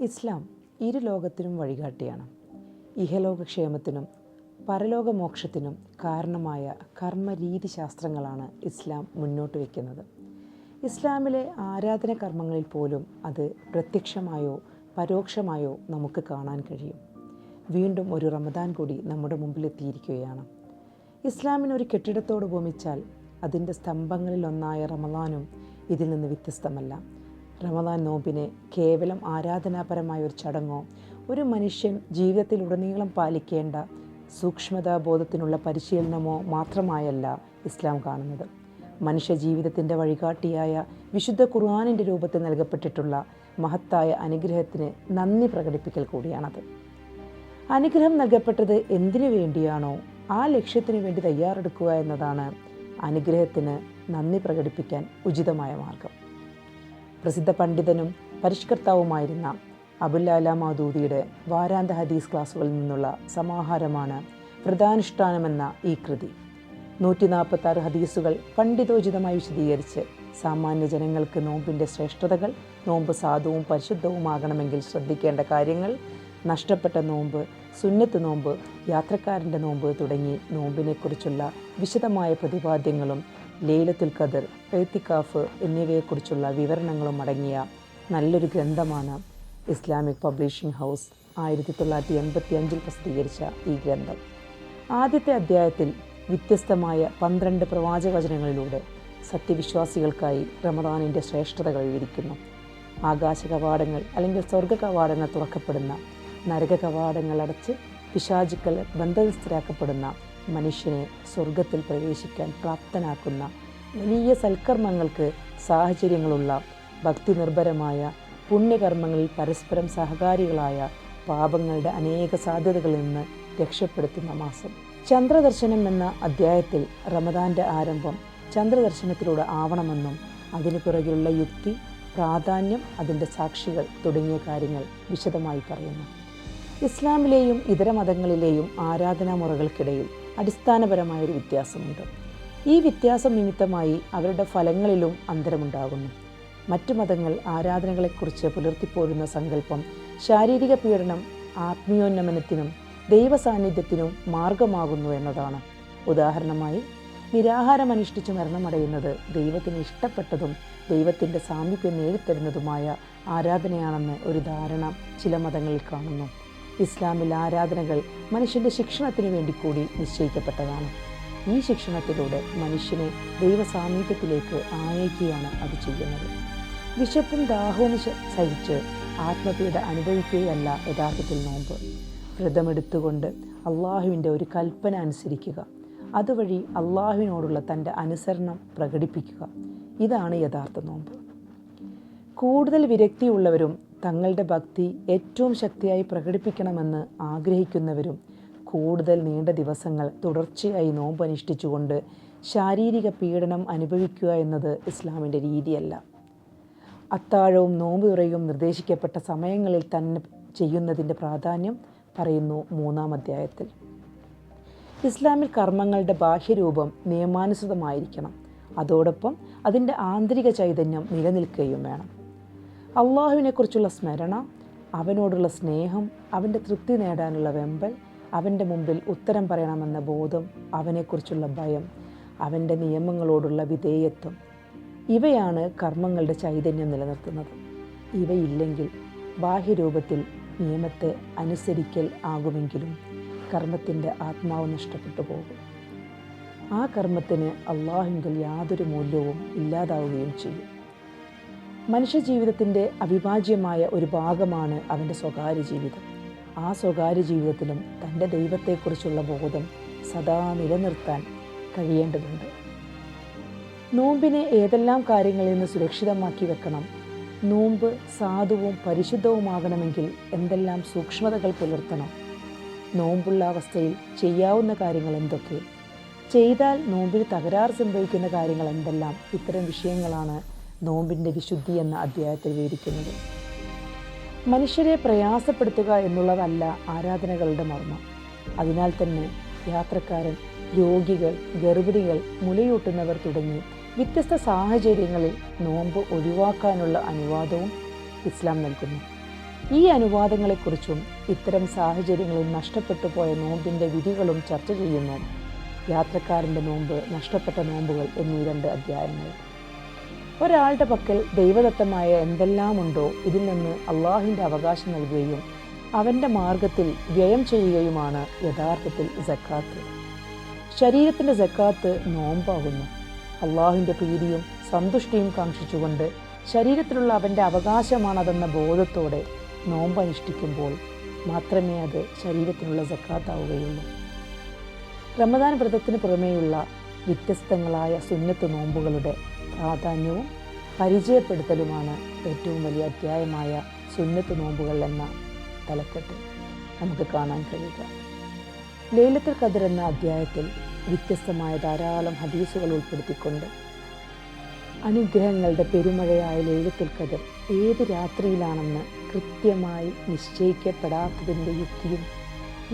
ഇസ്ലാം ഇരു ലോകത്തിനും വഴികാട്ടിയാണ്. ഇഹലോകക്ഷേമത്തിനും പരലോകമോക്ഷത്തിനും കാരണമായ കർമ്മരീതി ശാസ്ത്രങ്ങളാണ് ഇസ്ലാം മുന്നോട്ട് വയ്ക്കുന്നത് ഇസ്ലാമിലെ ആരാധന കർമ്മങ്ങളിൽ പോലും അത് പ്രത്യക്ഷമായോ പരോക്ഷമായോ നമുക്ക് കാണാൻ കഴിയും. വീണ്ടും ഒരു റമദാൻ കൂടി നമ്മുടെ മുമ്പിലെത്തിയിരിക്കുകയാണ്. ഇസ്ലാമിന് ഒരു കെട്ടിടത്തോട് ഉപമിച്ചാൽ അതിന്റെ സ്തംഭങ്ങളിലൊന്നായ റമദാനും ഇതിൽ നിന്ന് വ്യത്യസ്തമല്ല. റമദാൻ നോമ്പിനെ കേവലം ആരാധനാപരമായ ഒരു ചടങ്ങോ? ഒരു മനുഷ്യൻ ജീവിതത്തിലുടനീളം പാലിക്കേണ്ട സൂക്ഷ്മതാബോധത്തിനുള്ള പരിശീലനമോ മാത്രമായല്ല ഇസ്ലാം കാണുന്നത്. മനുഷ്യ ജീവിതത്തിന്റെ വഴികാട്ടിയായ വിശുദ്ധ ഖുർആാനിന്റെ രൂപത്തിൽ നൽകപ്പെട്ടിട്ടുള്ള മഹത്തായ അനുഗ്രഹത്തിന് നന്ദി പ്രകടിപ്പിക്കൽ കൂടിയാണത്. അനുഗ്രഹം നൽകപ്പെട്ടത് എന്തിനു വേണ്ടിയാണോ? ആ ലക്ഷ്യത്തിനു വേണ്ടി തയ്യാറെടുക്കുക എന്നതാണ് അനുഗ്രഹത്തിന് നന്ദി പ്രകടിപ്പിക്കാൻ ഉചിതമായ മാർഗം. പ്രസിദ്ധ പണ്ഡിതനും പരിഷ്കർത്താവുമായിരുന്ന അബുല്ലാല മൗദൂദിയുടെ വാരാന്ത ഹദീസ് ക്ലാസുകളിൽ നിന്നുള്ള സമാഹാരമാണ് വ്രതാനുഷ്ഠാനമെന്ന ഈ കൃതി. നൂറ്റി നാൽപ്പത്താറ് ഹദീസുകൾ പണ്ഡിതോചിതമായി വിശദീകരിച്ച് സാമാന്യ ജനങ്ങൾക്ക് നോമ്പിന്റെ ശ്രേഷ്ഠതകൾ നോമ്പ് സാധുവും പരിശുദ്ധവുമാകണമെങ്കിൽ ശ്രദ്ധിക്കേണ്ട കാര്യങ്ങൾ നഷ്ടപ്പെട്ട നോമ്പ് സുന്നത്ത് നോമ്പ് യാത്രക്കാരന്റെ നോമ്പ് തുടങ്ങി നോമ്പിനെക്കുറിച്ചുള്ള വിശദമായ പ്രതിപാദ്യങ്ങളും ലേലത്തുൽ ഖദർ എഴുത്തിക്കാഫ് എന്നിവയെക്കുറിച്ചുള്ള വിവരണങ്ങളും അടങ്ങിയ നല്ലൊരു ഗ്രന്ഥമാണ് ഇസ്ലാമിക് പബ്ലിഷിംഗ് ഹൗസ് ആയിരത്തി തൊള്ളായിരത്തി എൺപത്തി അഞ്ചിൽ പ്രസിദ്ധീകരിച്ച ഈ ഗ്രന്ഥം. ആദ്യത്തെ അധ്യായത്തിൽ വ്യത്യസ്തമായ പന്ത്രണ്ട് പ്രവാചകവചനങ്ങളിലൂടെ സത്യവിശ്വാസികൾക്കായി റമദാനിന്റെ ശ്രേഷ്ഠതകൾ വിവരിക്കുന്നു. ആകാശ കവാടങ്ങൾ അല്ലെങ്കിൽ സ്വർഗ കവാടങ്ങൾ തുറക്കപ്പെടുന്ന നരക കവാടങ്ങൾ അടച്ച് പിശാചുക്കൾ ബന്ധസ്ഥരാക്കപ്പെടുന്ന മനുഷ്യനെ സ്വർഗത്തിൽ പ്രവേശിക്കാൻ പ്രാപ്തനാക്കുന്ന വലിയ സൽക്കർമ്മങ്ങൾക്ക് സാഹചര്യങ്ങളുള്ള ഭക്തി നിർഭരമായ പുണ്യകർമ്മങ്ങളിൽ പരസ്പരം സഹകാരികളായ പാപങ്ങളുടെ അനേക സാധ്യതകളിൽ നിന്ന് രക്ഷപ്പെടുത്തുന്ന മാസം. ചന്ദ്രദർശനം എന്ന അധ്യായത്തിൽ റമദാന്റെ ആരംഭം ചന്ദ്രദർശനത്തിലൂടെ ആവണമെന്നും അതിനു പിറകിലുള്ള യുക്തി പ്രാധാന്യം അതിന്റെ സാക്ഷികൾ തുടങ്ങിയ കാര്യങ്ങൾ വിശദമായി പറയുന്നു. ഇസ്ലാമിലെയും ഇതര മതങ്ങളിലെയും ആരാധനാമുറകൾക്കിടയിൽ അടിസ്ഥാനപരമായ ഒരു വ്യത്യാസമുണ്ട്. ഈ വ്യത്യാസം നിമിത്തമായി അവരുടെ ഫലങ്ങളിലും അന്തരമുണ്ടാകുന്നു. മറ്റു മതങ്ങൾ ആരാധനകളെക്കുറിച്ച് പുലർത്തിപ്പോരുന്ന സങ്കല്പം ശാരീരിക പീഡനം ആത്മീയോന്നമനത്തിനും ദൈവ സാന്നിധ്യത്തിനും മാർഗമാകുന്നു എന്നതാണ്. ഉദാഹരണമായി നിരാഹാരം അനുഷ്ഠിച്ച് മരണമടയുന്നത് ദൈവത്തിന് ഇഷ്ടപ്പെട്ടതും ദൈവത്തിന്റെ സാമീപ്യം നേടിത്തരുന്നതുമായ ആരാധനയാണെന്ന് ഒരു ധാരണ ചില മതങ്ങളിൽ കാണുന്നു. ഇസ്ലാമിൽ ആരാധനകൾ മനുഷ്യന്റെ ശിക്ഷണത്തിന് വേണ്ടി കൂടി നിശ്ചയിക്കപ്പെട്ടതാണ്. ഈ ശിക്ഷണത്തിലൂടെ മനുഷ്യനെ ദൈവ സാമീപ്യത്തിലേക്ക് ആനയിക്കുകയാണ് അത് ചെയ്യുന്നത്. വിശപ്പും ദാഹവും സഹിച്ച് ആത്മപീഡ അനുഭവിക്കുകയല്ല യഥാർത്ഥത്തിൽ നോമ്പ്. വ്രതമെടുത്തുകൊണ്ട് അള്ളാഹുവിന്റെ ഒരു കൽപ്പന അനുസരിക്കുക. അതുവഴി അള്ളാഹുവിനോടുള്ള തന്റെ അനുസരണം പ്രകടിപ്പിക്കുക. ഇതാണ് യഥാർത്ഥ നോമ്പ്. കൂടുതൽ വിരക്തിയുള്ളവരും തങ്ങളുടെ ഭക്തി ഏറ്റവും ശക്തിയായി പ്രകടിപ്പിക്കണമെന്ന് ആഗ്രഹിക്കുന്നവരും കൂടുതൽ നീണ്ട ദിവസങ്ങൾ തുടർച്ചയായി നോമ്പ് അനുഷ്ഠിച്ചുകൊണ്ട് ശാരീരിക പീഡനം അനുഭവിക്കുക എന്നത് ഇസ്ലാമിന്റെ രീതിയല്ല. അത്താഴവും നോമ്പ് തുറയും നിർദ്ദേശിക്കപ്പെട്ട സമയങ്ങളിൽ തന്നെ ചെയ്യുന്നതിന്റെ പ്രാധാന്യം പറയുന്നു മൂന്നാം അധ്യായത്തിൽ. ഇസ്ലാമിൽ കർമ്മങ്ങളുടെ ബാഹ്യരൂപം നിയമാനുസൃതമായിരിക്കണം. അതോടൊപ്പം അതിന്റെ ആന്തരിക ചൈതന്യം നിലനിൽക്കുകയും വേണം. അള്ളാഹുവിനെക്കുറിച്ചുള്ള സ്മരണ അവനോടുള്ള സ്നേഹം അവന്റെ തൃപ്തി നേടാനുള്ള വെമ്പൽ അവന്റെ മുമ്പിൽ ഉത്തരം പറയണമെന്ന ബോധം അവനെക്കുറിച്ചുള്ള ഭയം അവന്റെ നിയമങ്ങളോടുള്ള വിധേയത്വം ഇവയാണ് കർമ്മങ്ങളുടെ ചൈതന്യം നിലനിർത്തുന്നത്. ഇവയില്ലെങ്കിൽ ബാഹ്യരൂപത്തിൽ നിയമത്തെ അനുസരിക്കൽ ആകുമെങ്കിലും കർമ്മത്തിന്റെ ആത്മാവ് നഷ്ടപ്പെട്ടു പോകും. ആ കർമ്മത്തിന് അള്ളാഹുങ്കിൽ യാതൊരു മൂല്യവും ഇല്ലാതാവുകയും ചെയ്യും. മനുഷ്യജീവിതത്തിന്റെ അവിഭാജ്യമായ ഒരു ഭാഗമാണ് അവന്റെ സ്വകാര്യ ജീവിതം. ആ സ്വകാര്യ ജീവിതത്തിലും തന്റെ ദൈവത്തെക്കുറിച്ചുള്ള ബോധം സദാ നിലനിർത്താൻ കഴിയേണ്ടതുണ്ട്. നോമ്പിനെ ഏതെല്ലാം കാര്യങ്ങളിൽ നിന്ന് സുരക്ഷിതമാക്കി വെക്കണം? നോമ്പ് സാധുവും പരിശുദ്ധവുമാകണമെങ്കിൽ എന്തെല്ലാം സൂക്ഷ്മതകൾ പുലർത്തണം? നോമ്പുള്ള അവസ്ഥയിൽ ചെയ്യാവുന്ന കാര്യങ്ങൾ എന്തൊക്കെ? ചെയ്താൽ നോമ്പിൽ തകരാറ് സംഭവിക്കുന്ന കാര്യങ്ങൾ എന്തെല്ലാം? ഇത്തരം വിഷയങ്ങളാണ് നോമ്പിന്റെ വിശുദ്ധി എന്ന അധ്യായത്തിൽ വിവരിക്കുന്നത്. മനുഷ്യരെ പ്രയാസപ്പെടുത്തുക എന്നുള്ളതല്ല ആരാധനകളുടെ മർമ്മം. അതിനാൽ തന്നെ യാത്രക്കാരൻ രോഗികൾ ഗർഭിണികൾ മുലയൂട്ടുന്നവർ തുടങ്ങി വ്യത്യസ്ത സാഹചര്യങ്ങളിൽ നോമ്പ് ഒഴിവാക്കാനുള്ള അനുവാദവും ഇസ്ലാം നൽകുന്നു. ഈ അനുവാദങ്ങളെക്കുറിച്ചും ഇത്തരം സാഹചര്യങ്ങളിൽ നഷ്ടപ്പെട്ടു പോയ നോമ്പിന്റെ വിധികളും ചർച്ച ചെയ്യുന്നു. യാത്രക്കാരന്റെ നോമ്പ് നഷ്ടപ്പെട്ട നോമ്പുകൾ എന്നീ രണ്ട് അധ്യായങ്ങൾ. ഒരാളുടെ പക്കൽ ദൈവദത്തമായ എന്തെല്ലാമുണ്ടോ ഇതിൽ നിന്ന് അള്ളാഹിന്റെ അവകാശം നൽകുകയും അവന്റെ മാർഗത്തിൽ വ്യയം ചെയ്യുകയുമാണ് യഥാർത്ഥത്തിൽ ജക്കാത്ത് ശരീരത്തിന്റെ ജക്കാത്ത് നോമ്പാകുന്നു. അള്ളാഹിന്റെ പ്രീതിയും സന്തുഷ്ടിയും കാക്ഷിച്ചുകൊണ്ട് ശരീരത്തിലുള്ള അവന്റെ അവകാശമാണതെന്ന ബോധത്തോടെ നോമ്പ് അനുഷ്ഠിക്കുമ്പോൾ മാത്രമേ അത് ശരീരത്തിനുള്ള ജക്കാത്താവുകയുള്ളൂ റമദാൻ വ്രതത്തിന് പുറമേയുള്ള വ്യത്യസ്തങ്ങളായ സുന്നത്ത് നോമ്പുകളുടെ പ്രാധാന്യവും പരിചയപ്പെടുത്തലുമാണ് ഏറ്റവും വലിയ അധ്യായമായ സുന്നത്ത് നോമ്പുകൾ എന്ന തലക്കെട്ട്. നമുക്ക് കാണാൻ കഴിയുക. ലേലത്തിൽ ഖദർ എന്ന അധ്യായത്തിൽ വ്യത്യസ്തമായ ധാരാളം ഹദീസുകൾ ഉൾപ്പെടുത്തിക്കൊണ്ട് അനുഗ്രഹങ്ങളുടെ പെരുമഴയായ ലേലത്തിൽ ഖദർ ഏത് രാത്രിയിലാണെന്ന് കൃത്യമായി നിശ്ചയിക്കപ്പെടാത്തതിന്റെ യുക്തിയും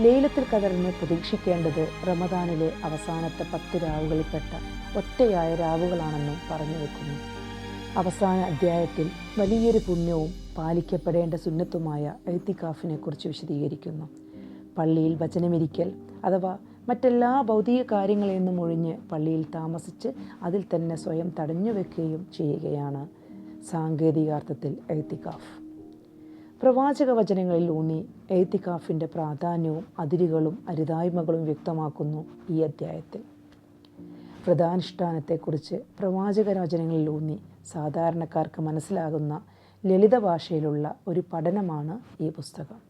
ലേലത്തിൽ കതറിനെ പ്രതീക്ഷിക്കേണ്ടത് റമദാനിലെ അവസാനത്തെ പത്ത് രാവുകളിൽപ്പെട്ട ഒറ്റയായ രാവുകളാണെന്നും പറഞ്ഞു വെക്കുന്നു. അവസാന അധ്യായത്തിൽ വലിയൊരു പുണ്യവും പാലിക്കപ്പെടേണ്ട സുന്നത്തുമായ എഴുത്തിക്കാഫിനെ കുറിച്ച് വിശദീകരിക്കുന്നു. പള്ളിയിൽ വചനമിരിക്കൽ അഥവാ മറ്റെല്ലാ ഭൗതിക കാര്യങ്ങളിൽ നിന്നും ഒഴിഞ്ഞ് പള്ളിയിൽ താമസിച്ച് അതിൽ തന്നെ സ്വയം തടഞ്ഞു വെക്കുകയും ചെയ്യുകയാണ് സാങ്കേതികാർത്ഥത്തിൽ എഴുത്തിക്കാഫ്. പ്രവാചക വചനങ്ങളിൽ ഊന്നി എഴുത്തിക്കാഫിന്റെ പ്രാധാന്യവും അതിരുകളും അരുതായ്മകളും വ്യക്തമാക്കുന്നു ഈ അധ്യായത്തിൽ. വ്രതാനുഷ്ഠാനത്തെക്കുറിച്ച് പ്രവാചക വചനങ്ങളിൽ ഊന്നി സാധാരണക്കാർക്ക് മനസ്സിലാകുന്ന ലളിത ഭാഷയിലുള്ള ഒരു പഠനമാണ് ഈ പുസ്തകം.